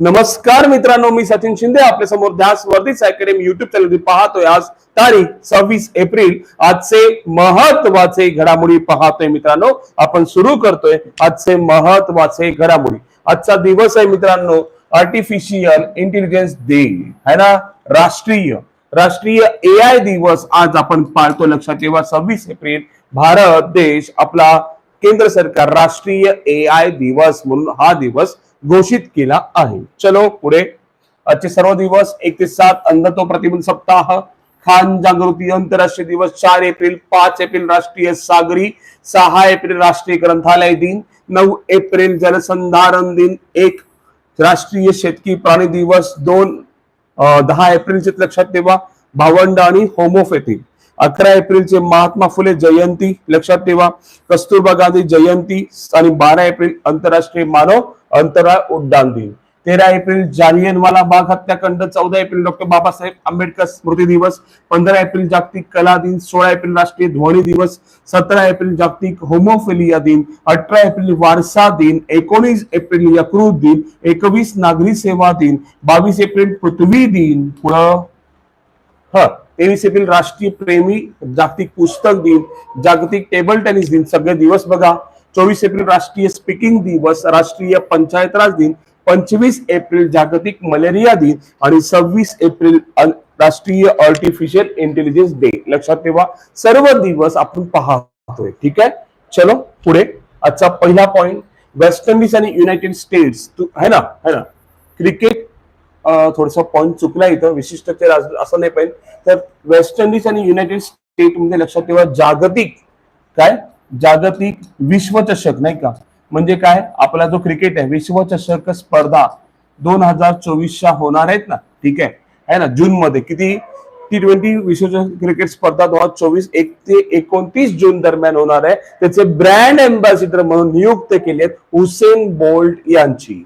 नमस्कार मित्रांनो मी सचिन शिंदे आपल्यासमोर ध्यास वर्धित अकॅडमी युट्यूब चॅनल पाहतोय. आज तारीख सव्वीस एप्रिल आजचे महत्त्वाचे घडामोडी पाहतोय मित्रांनो. आपण सुरू करतोय आजचे महत्त्वाचे घडामोडी. आजचा दिवस आहे मित्रांनो आर्टिफिशियल इंटेलिजन्स डे है ना? राष्ट्रीय राष्ट्रीय ए आय दिवस आज आपण पाळतो लक्षात ठेवा. सव्वीस एप्रिल भारत देश आपला केंद्र सरकार राष्ट्रीय ए आय दिवस म्हणून हा दिवस घोषित केला आहे. चलो पुढे. आजचे सर्व दिवस एक ते सात अंधत्व प्रतिबंध सप्ताह. खान जागृती आंतरराष्ट्रीय दिवस चार एप्रिल पाच एप्रिल राष्ट्रीय सागरी सहा एप्रिल राष्ट्रीय ग्रंथालय दिन नऊ एप्रिल जलसंधारण दिन एक राष्ट्रीय शेतकी प्राणी दिवस दोन दहा एप्रिलचे लक्षात ठेवा. भावंड आणि होमोपॅथी अकरा एप्रिलचे महात्मा फुले जयंती. लक्षात ठेवा कस्तुरबा गांधी जयंती आणि बारा एप्रिल आंतरराष्ट्रीय मानव अंतराळ उड्डाण दिन. तेरा एप्रिल जालियनवाला बाग हत्याकांड चौदा एप्रिल डॉक्टर बाबासाहेब आंबेडकर स्मृती दिवस पंधरा एप्रिल जागतिक कला दिन सोळा एप्रिल राष्ट्रीय ध्वनी दिवस सतरा एप्रिल जागतिक होमोफिलिया दिन अठरा एप्रिल वारसा दिन एकोणीस एप्रिल यकृत दिन एकवीस नागरी सेवा दिन बावीस एप्रिल पृथ्वी दिन. पुढं हा. तेवीस एप्रिल राष्ट्रीय प्रेमी जागतिक पुस्तक दिन जागतिक टेबल टेनिस दिन सगळे दिवस बघा. चोवीस एप्रिल राष्ट्रीय स्पीकिंग दिवस राष्ट्रीय पंचायत राज दिन पंचवीस एप्रिल जागतिक मलेरिया दिन आणि सव्वीस एप्रिल राष्ट्रीय आर्टिफिशियल इंटेलिजन्स डे लक्षात ठेवा सर्व दिवस आपण पाहतोय. ठीक आहे? चलो पुढे. आजचा पहिला पॉइंट वेस्ट इंडिज आणि युनायटेड स्टेट्स है ना? है ना? क्रिकेट थोडस पॉईंट चुकला इथं विशिष्ट ते राज- असं नाही पाहिजे तर वेस्ट इंडिज आणि युनायटेड स्टेटमध्ये लक्षात ठेवा जागतिक काय? जागतिक विश्वचषक नाही का? म्हणजे काय? आपला जो क्रिकेट आहे विश्वचषक स्पर्धा दोन हजार चोवीसच्या होणार आहेत ना? ठीक आहे? है ना? जून मध्ये किती? टी ट्वेंटी विश्वचषक क्रिकेट स्पर्धा दोन हजार चोवीस एक ते एकोणतीस जून दरम्यान होणार आहे. त्याचे ब्रँड अँबॅसिडर म्हणून नियुक्त केलेत हुसेन बोल्ट यांची.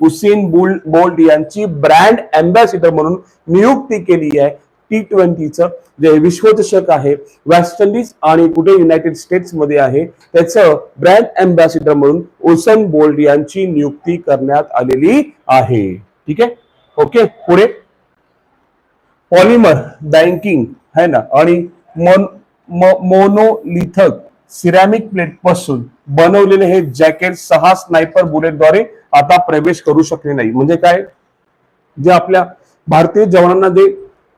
हुसेन बोल्ट बोल्ट यांची ब्रँड अँबॅसिडर म्हणून नियुक्ती केली आहे. टी ट्वेंटीचं जे विश्वचषक आहे वेस्ट इंडिज आणि कुठे युनायटेड स्टेट्समध्ये आहे त्याचं ब्रँड अँबॅसिडर म्हणून ओसन बोल्ड यांची नियुक्ती करण्यात आलेली आहे. ठीक आहे? ओके पुढे. पॉलिमर बँकिंग है ना? आणि मोनोलिथक सिरॅमिक प्लेटपासून बनवलेले हे जॅकेट सहा स्नायपर बुलेटद्वारे आता प्रवेश करू शकले नाही. म्हणजे काय? जे आपल्या भारतीय जवानांना जे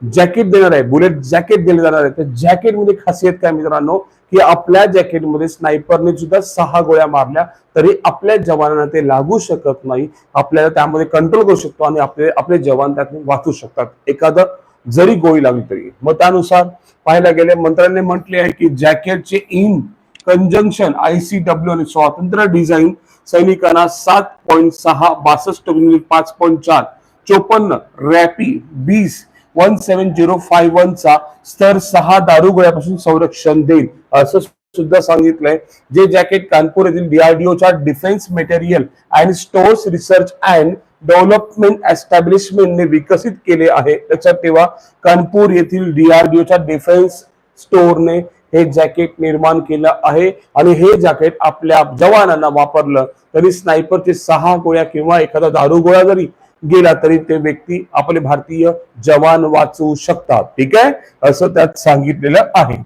जॅकेट देणार आहे बुलेट जॅकेट दिले जाणार आहे त्या जॅकेटमध्ये खासियत काय मित्रांनो? की आपल्या जॅकेटमध्ये स्नायपरने सुद्धा सहा गोळ्या मारल्या तरी आपल्या जवानांना ते लागू शकत नाही. आपल्याला त्यामध्ये कंट्रोल करू शकतो आणि आपले आपले जवान त्यातून वाचू शकतात. एखादं जरी गोळी लागली तरी. मग त्यानुसार पाहायला गेले मंत्र्यांनी म्हटले आहे की जॅकेटचे इन कंजंक्शन आयसीडब्ल्यू आणि स्वातंत्र्य डिझाईन सैनिकांना सात पॉईंट सहा बासष्ट गुणिले पाच पॉईंट चार चोपन्न रॅपी बीस वन सेवन झिरो फाईव्ह वनचा स्तर सहा दारुगोळ्यापासून संरक्षण देईल. असं सुद्धा सांगितलंय. जे जॅकेट कानपूर येथील डीआरडीओच्या defence material and stores research and development एस्टॅब्लिशमेंटने विकसित केले आहे. लक्षात ठेवा कानपूर येथील डीआरडीओच्या डिफेन्स स्टोअरने हे जॅकेट निर्माण केलं आहे. आणि हे जॅकेट आपल्या जवानांना वापरलं तरी स्नायपरचे सहा गोळ्या किंवा एखादा दारुगोळा जरी गेला तरी ते व्यक्ती आपले भारतीय जवान वाचवू शकतात. ठीक आहे? असं त्यात सांगितलेलं आहे.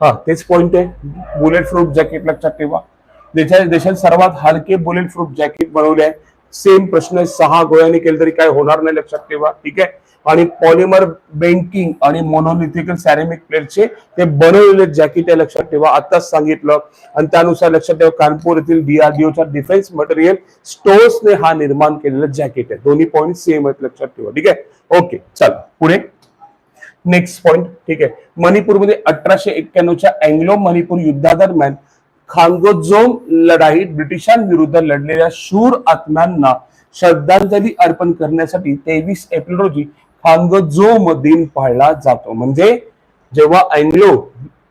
हा तेच पॉइंट आहे. बुलेट प्रूफ जॅकेट लक्षात ठेवा. देशात देशात सर्वात हलके बुलेट प्रूफ जॅकेट बनवले आहे सेम प्रश्न सहा गोळ्याने केलं तरी काय होणार नाही लक्षात ठेवा. ठीक आहे? आणि पॉलिमर बेंकिंग आणि मोनोलिथिकल सॅरेमिक प्लेटचे ते बनवलेले जॅकेट आहे लक्षात ठेवा. आताच सांगितलं. आणि त्यानुसार लक्षात ठेवा कानपूर येथील डीआरडीओच्या डिफेन्स मटेरियल स्टोर्सने हा निर्माण केलेला जॅकेट आहे. दोन्ही पॉईंट सेम आहेत लक्षात ठेवा. ठीक आहे? ओके चल. पुढे. नेक्स्ट पॉइंट ठीक आहे. मणिपूरमध्ये अठराशे एक्क्याण्णवच्या अँग्लो मणिपूर युद्धादरम्यान खांगोजोम लढाईत ब्रिटिशांविरुद्ध लढलेल्या शूर आत्म्यांना श्रद्धांजली अर्पण करण्यासाठी तेवीस एप्रिल रोजी खांगोजोम दिन पाळला जातो. म्हणजे जेव्हा अँग्लो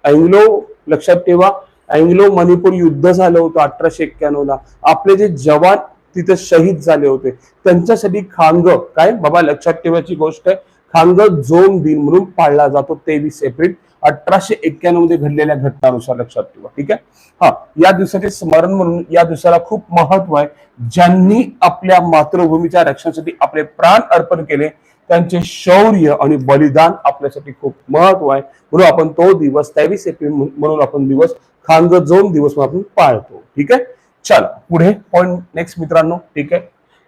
अँग्लो लक्षात ठेवा अँग्लो मणिपूर युद्ध झालं होतं अठराशे एक्क्याण्णवला आपले जे जवान तिथे शहीद झाले होते. त्यांच्यासाठी खांग काय? बाबा लक्षात ठेवायची गोष्ट आहे. खांग जोम दिन म्हणून पाळला जातो तेवीस एप्रिल अठराशे एक्क्याण्णवमध्ये घडलेल्या घटनानुसार लक्षात ठेवा. ठीक आहे? हा या दिवसाचे स्मरण म्हणून या दिवसाला खूप महत्त्व आहे. ज्यांनी आपल्या मातृभूमीच्या रक्षणासाठी आपले प्राण अर्पण केले त्यांचे शौर्य आणि बलिदान आपल्यासाठी खूप महत्त्व आहे. म्हणून आपण तो दिवस तेवीस एप्रिल म्हणून आपण दिवस खांग जोन दिवस म्हणून आपण पाळतो. ठीक आहे? चला पुढे पॉईंट नेक्स्ट मित्रांनो ठीक आहे?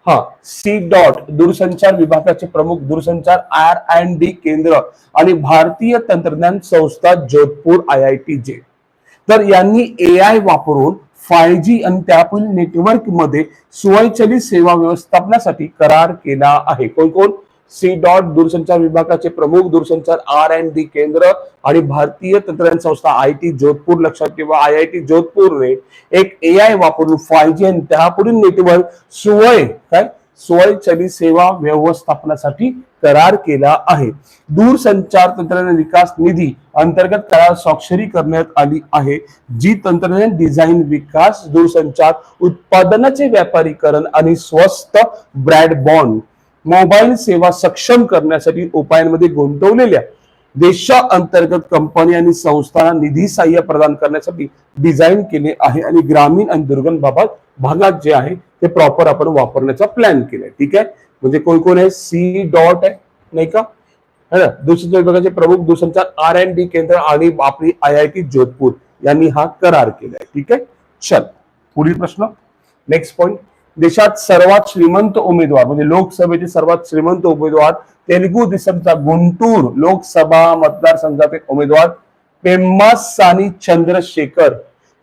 हा सी डॉट दूरसंचार विभागाचे प्रमुख दूरसंचार आर अँड डी केंद्र आणि भारतीय तंत्रज्ञान संस्था जोधपूर आय आय टी जे तर यांनी ए आय वापरून फाय जी आणि त्यापुढील नेटवर्कमध्ये स्वयंचलित सेवा व्यवस्थापनासाठी करार केला आहे. कोण कोण? सी डॉट दूरसंचार विभागाचे प्रमुख दूरसंचार आर अँड डी केंद्र आणि भारतीय तंत्रज्ञान संस्था आय टी जोधपूर लक्षात ठेवा आय आय टी जोधपूरने एक ए आय वापरून फाय जी आणि त्यापुढील नेटवर्क सुवय काय? स्वयंचलित सेवा व्यवस्थापनासाठी करार केला आहे. दूरसंचार तंत्रज्ञान विकास निधी अंतर्गत करार स्वाक्षरी करण्यात आली आहे जी तंत्रज्ञान डिझाईन विकास दूरसंचार उत्पादनाचे व्यापारीकरण आणि स्वस्त ब्रॅडबॉन्ड मोबाईल सेवा सक्षम करण्यासाठी उपायांमध्ये गुंतवलेल्या देशाअंतर्गत कंपनी आणि संस्थांना निधी सहाय्य प्रदान करण्यासाठी डिझाईन केले आहे आणि ग्रामीण आणि दुर्गम भागात भागात जे आहे ते प्रॉपर आपण वापरण्याचा प्लॅन केलाय. ठीक आहे? म्हणजे कोण कोण आहे? सी डॉट आहे नाही का? है ना? दूरसंचार विभागाचे प्रमुख दूरसंचार आर एन डी केंद्र आणि आपली आय आय टी जोधपूर यांनी हा करार केलाय. ठीक आहे? चल पुढील प्रश्न. नेक्स्ट पॉइंट देशात सर्वात श्रीमंत उमेदवार म्हणजे लोकसभेचे सर्वात श्रीमंत उमेदवार तेलुगू देशमचा गुंटूर लोकसभा मतदारसंघाचे उमेदवार पेम्मासानी चंद्रशेखर.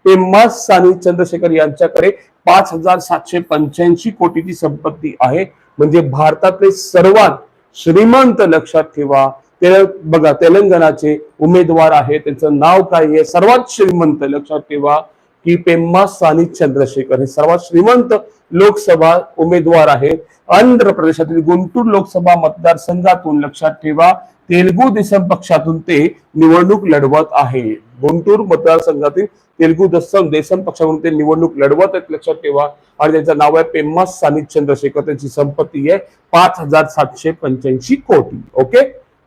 पेम्मासानी चंद्रशेखर यांच्याकडे पाच हजार सातशे पंच्याऐंशी कोटीची संपत्ती आहे. म्हणजे भारतातले सर्वात श्रीमंत लक्षात ठेवा. ते बघा तेलंगणाचे उमेदवार आहे त्यांचं नाव काय आहे? सर्वात श्रीमंत लक्षात ठेवा की पेम्मा सानी चंद्रशेखर हे सर्वात श्रीमंत लोकसभा उमेदवार आहेत. आंध्र प्रदेशातील गुंटूर लोकसभा मतदारसंघातून लक्षात ठेवा तेलगू देसम पक्षातून ते निवडणूक लढवत आहे. गुंटूर मतदारसंघातील तेलगू दसम देसम पक्षातून ते निवडणूक लढवत आहेत लक्षात ठेवा. आणि त्यांचं नाव आहे पेम्मा सानी चंद्रशेखर. त्यांची संपत्ती आहे पाच हजार सातशे पंच्याऐंशी कोटी. ओके?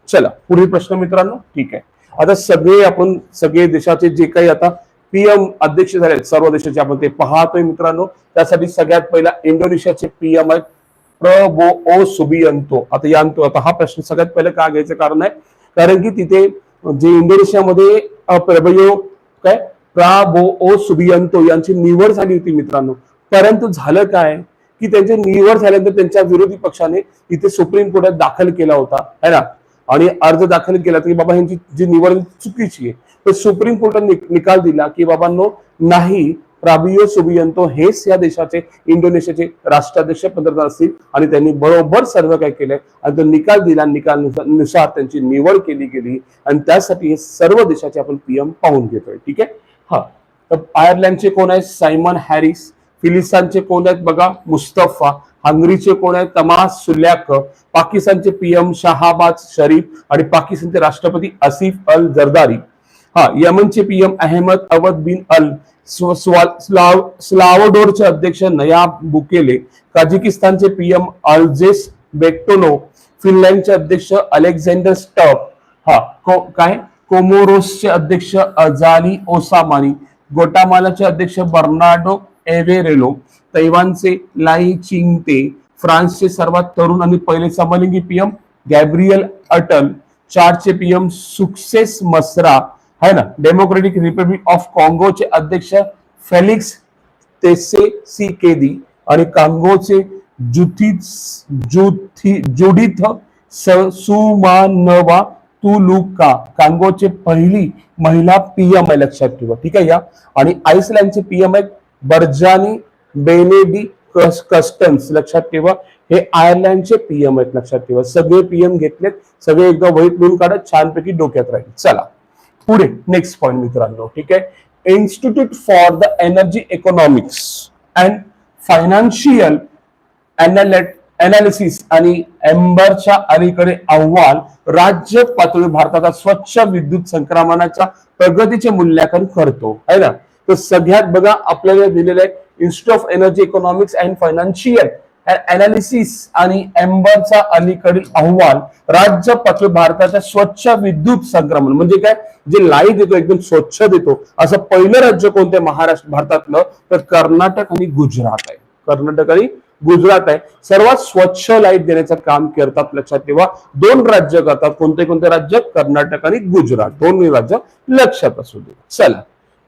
चला पुढील प्रश्न मित्रांनो. ठीक आहे. आता सगळे आपण सगळे देशाचे जे काही आता पीएम अध्यक्ष झाले आहेत सर्व देशाचे आपण ते पाहतोय मित्रांनो. त्यासाठी सगळ्यात पहिला इंडोनेशियाचे पीएम आहेत. प्रबो ओ सुबियंतो. आता यांतो आता हा प्रश्न सगळ्यात पहिले का घ्यायचं कारण आहे? कारण की तिथे जे इंडोनेशियामध्ये प्रबयो काय? प्राबो ओ सुबियंतो यांची निवड झाली होती मित्रांनो. परंतु झालं काय? की त्यांची निवड झाल्यानंतर त्यांच्या विरोधी पक्षाने इथे सुप्रीम कोर्टात दाखल केला होता. है ना? आणि अर्ज दाखल केला की बाबा यांची जी निवड चुकीची आहे. तर सुप्रीम कोर्टाने निकाल दिला की बाबांनो नाही प्राबियो सुबियंतो हेच या देशाचे इंडोनेशियाचे राष्ट्राध्यक्ष पंतप्रधान असतील. आणि त्यांनी बरोबर सर्व काय केलंय. आणि तो निकाल दिला. निकाल नुसार- त्यांची निवड केली गेली. आणि त्यासाठी हे सर्व देशाचे आपण पीएम पाहून घेतोय. ठीक आहे? हा. तर आयर्लंडचे कोण आहेत? Simon Harris. फिलिस्तानचे कोण आहेत? बघा मुस्तफा. हंगरीचे कोण आहेत? Tamas Sulyok. पाकिस्तानचे पीएम शहाबाज शरीफ. आणि पाकिस्तानचे राष्ट्रपती आसिफ अल जरदारी. हा यमनचे PM Ahmed Awad bin Al स्व- स्लाव स्लावडोरचे अध्यक्ष नयाब बुकेले काझिकिस्तानचे पीएम अल्जेस बेक्टोनो फिनलँडचे अध्यक्ष अलेक्झांडर स्टप हा को काय? कोमोरोसचे अध्यक्ष अजाली ओसामानी गोटामालाचे अध्यक्ष बर्नार्डो एवेरेलो तैवानचे लाई चिंगते फ्रान्सचे सर्वात तरुण आणि पहिले समलिंगी पीएम गॅब्रियल अटल चारचे पीएम सुक्सेस मसरा है ना? डेमोक्रेटिक रिपब्लिक ऑफ कॉंगोचे अध्यक्ष फेलिक्स तेसे सी केदी आणि कांगोचे जुथित जुथी जुडिथ स- सुमानवा तुलुका कांगोचे पहिली महिला पीएम आहे लक्षात ठेवा ठीक आहे या? आणि आइसलँडचे पीएम आहेत बर्जानी बेनेडी कस- कस्टम्स लक्षात ठेवा हे आयर्लंडचे पीएम आहेत लक्षात ठेवा. सगळे पीएम घेतलेत सगळे एकदा वहीत लिहून काढत छानपैकी डोक्यात राहील. चला. पुढे नेक्स्ट पॉइंट मित्रांनो ठीक आहे? Institute for the energy economics and financial analysis आणि एम्बरच्या अलीकडे अहवाल राज्य पातळी भारताचा स्वच्छ विद्युत संक्रमणाच्या प्रगतीचे मूल्यांकन करतो. है ना? तर सगळ्यात बघा आपल्याला दिलेलं आहे institute of energy economics and financial analysis आणि एम्बरचा अलीकडील अहवाल राज्य पातळी भारताच्या स्वच्छ विद्युत संक्रमण म्हणजे काय? जे लाइट देतो एकदम स्वच्छ देतो असं पहिलं राज्य कोणतं महाराष्ट्र भारतातलं तर कर्नाटक आणि गुजरात आहे. कर्नाटक आणि गुजरात आहे. सर्वात स्वच्छ लाइट देण्याचं काम करतात लक्षात ठेवा. दोन राज्य करतात. कोणते कोणते राज्य? कर्नाटक आणि गुजरात. दोन राज्य लक्षात असू दे. चला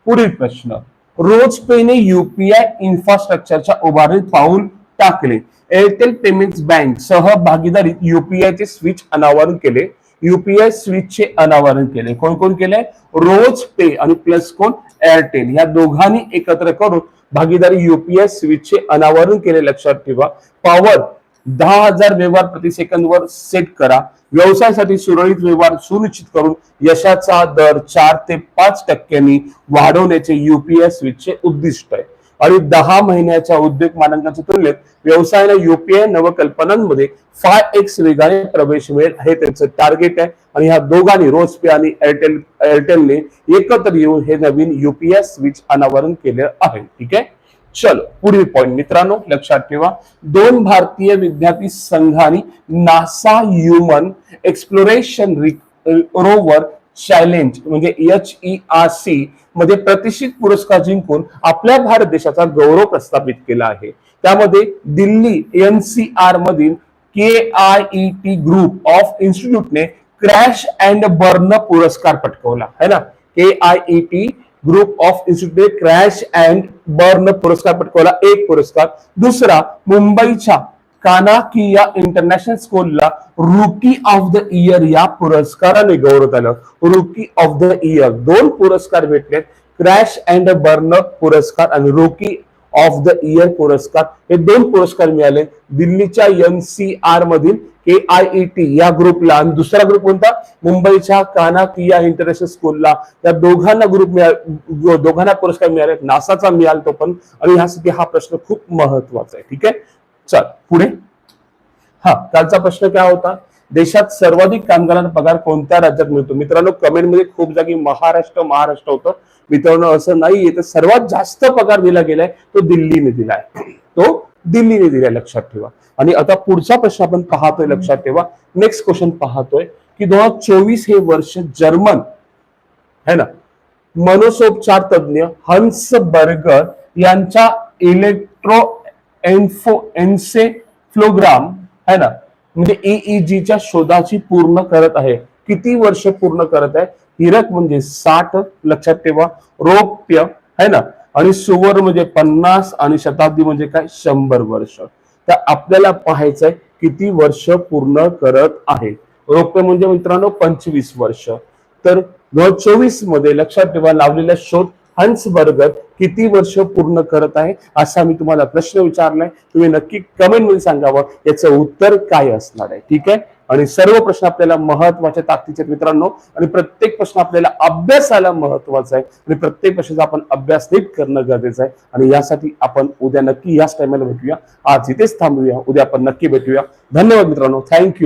पुढील प्रश्न. रोज पेने युपीआय इन्फ्रास्ट्रक्चरच्या उभारणीत पाहून टाकले. एअरटेल पेमेंट्स बँक सह भागीदारीत युपीआय चे स्विच अनावरण केले. युपीआय स्विच चे अनावरण केले. कोण कोण केले रोज पे आणि प्लस कोण? एअरटेल या दोघांनी एकत्र करून भागीदारी युपीआय स्विच चे अनावरण केले. लक्षात ठेवा. पॉवर दहा हजार व्यवहार प्रति सेकंद वर सेट करा. व्यवसायासाठी सुरळीत व्यवहार सुनिश्चित करून यशाचा दर चार ते पाच टक्क्यांनी वाढवण्याचे युपीआय स्विचचे उद्दिष्ट आहे. आणि दहा महिन्याच्या उद्योग मानांकाच्या तुलनेत व्यवसायाला युपीआय नवकल्पनांमध्ये फाय एक्स वेगाने प्रवेश मिळेल हे त्यांचं टार्गेट आहे. आणि ह्या दोघांनी रोजपे आणि एअरटेल एअरटेलने एकत्र येऊन हे नवीन युपीआय स्विच अनावरण केले आहे. ठीक आहे? चलो पुढील पॉइंट मित्रांनो लक्षात ठेवा. दोन भारतीय विद्यार्थी संघांनी NASA human exploration rover challenge म्हणजे एच ई आर सी मध्ये प्रतिष्ठित पुरस्कार जिंकून आपल्या भारत देशाचा गौरव प्रस्थापित केला आहे. त्यामध्ये दिल्ली एन सी आर मधील K I E T group of इन्स्टिट्यूटने crash and burn पुरस्कार पटकवला है ना? K I E T group of institute crash and burn पुरस्कार पटकवला एक पुरस्कार. दुसरा मुंबईच्या कानाकिया इंटरनॅशनल स्कूलला रुकी ऑफ द इयर या पुरस्काराने गौरव आलं रुकी ऑफ द इयर दोन पुरस्कार भेटलेत. क्रॅश अँड बर्न पुरस्कार आणि रुकी ऑफ द इयर पुरस्कार. हे दोन पुरस्कार मिळाले. दिल्लीच्या एनसीआर सी आर मधील के आय ई टी या ग्रुपला आणि दुसरा ग्रुप कोणता? मुंबईच्या कानाकिया इंटरनॅशनल स्कूलला या दोघांना ग्रुप मिळाले दोघांना पुरस्कार मिळाले नासाचा मिळाला तो पण. आणि ह्यासाठी हा प्रश्न खूप महत्त्वाचा आहे. ठीक आहे? चल पुढे. हा कालचा प्रश्न काय होता? देशात सर्वाधिक कामगारांना पगार कोणत्या राज्यात मिळतो? मित्रांनो कमेंटमध्ये खूप जागी महाराष्ट्र महाराष्ट्र होतं. मित्रांनो असं नाहीये तर सर्वात जास्त पगार दिला गेलाय तो दिल्लीने दिलाय. तो दिल्लीने दिलाय लक्षात ठेवा. आणि आता पुढचा प्रश्न आपण पाहतोय लक्षात ठेवा. नेक्स्ट क्वेश्चन पाहतोय की दोन हजार चोवीस हे वर्ष जर्मन है ना? मनसोपचार तज्ञ हंस बर्गर यांच्या इलेक्ट्रो एन्फो एन्सेफ्लोग्राम है ना? म्हणजे ईईजीच्या शोधाची पूर्ण करत आहे. किती वर्ष पूर्ण करत आहे? हिरक म्हणजे साठ लक्षात ठेवा. रौप्य है ना? आणि सुवर्ण म्हणजे पन्नास आणि शताब्दी म्हणजे काय? शंभर वर्ष. तर आपल्याला पाहायचंय किती वर्ष पूर्ण करत आहे. रौप्य म्हणजे मित्रांनो पंचवीस वर्ष. तर दोन चोवीसमध्ये लक्षात ठेवा लावलेला शोध हंस बर्गर किती वर्ष पूर्ण करत आहे असा मी तुम्हाला प्रश्न विचारलाय. तुम्ही नक्की कमेंटमध्ये सांगावं. याचं उत्तर काय असणार आहे? ठीक आहे? आणि सर्व प्रश्न आपल्याला महत्त्वाचे ताकदीचे मित्रांनो. आणि प्रत्येक प्रश्न आपल्याला अभ्यासाला महत्त्वाचा आहे. आणि प्रत्येक प्रश्नाचा आपण अभ्यास नीट करणं गरजेचं आहे. आणि यासाठी आपण उद्या नक्की याच टायमाला भेटूया. आज इथेच थांबूया. उद्या आपण नक्की भेटूया. धन्यवाद मित्रांनो. थँक्यू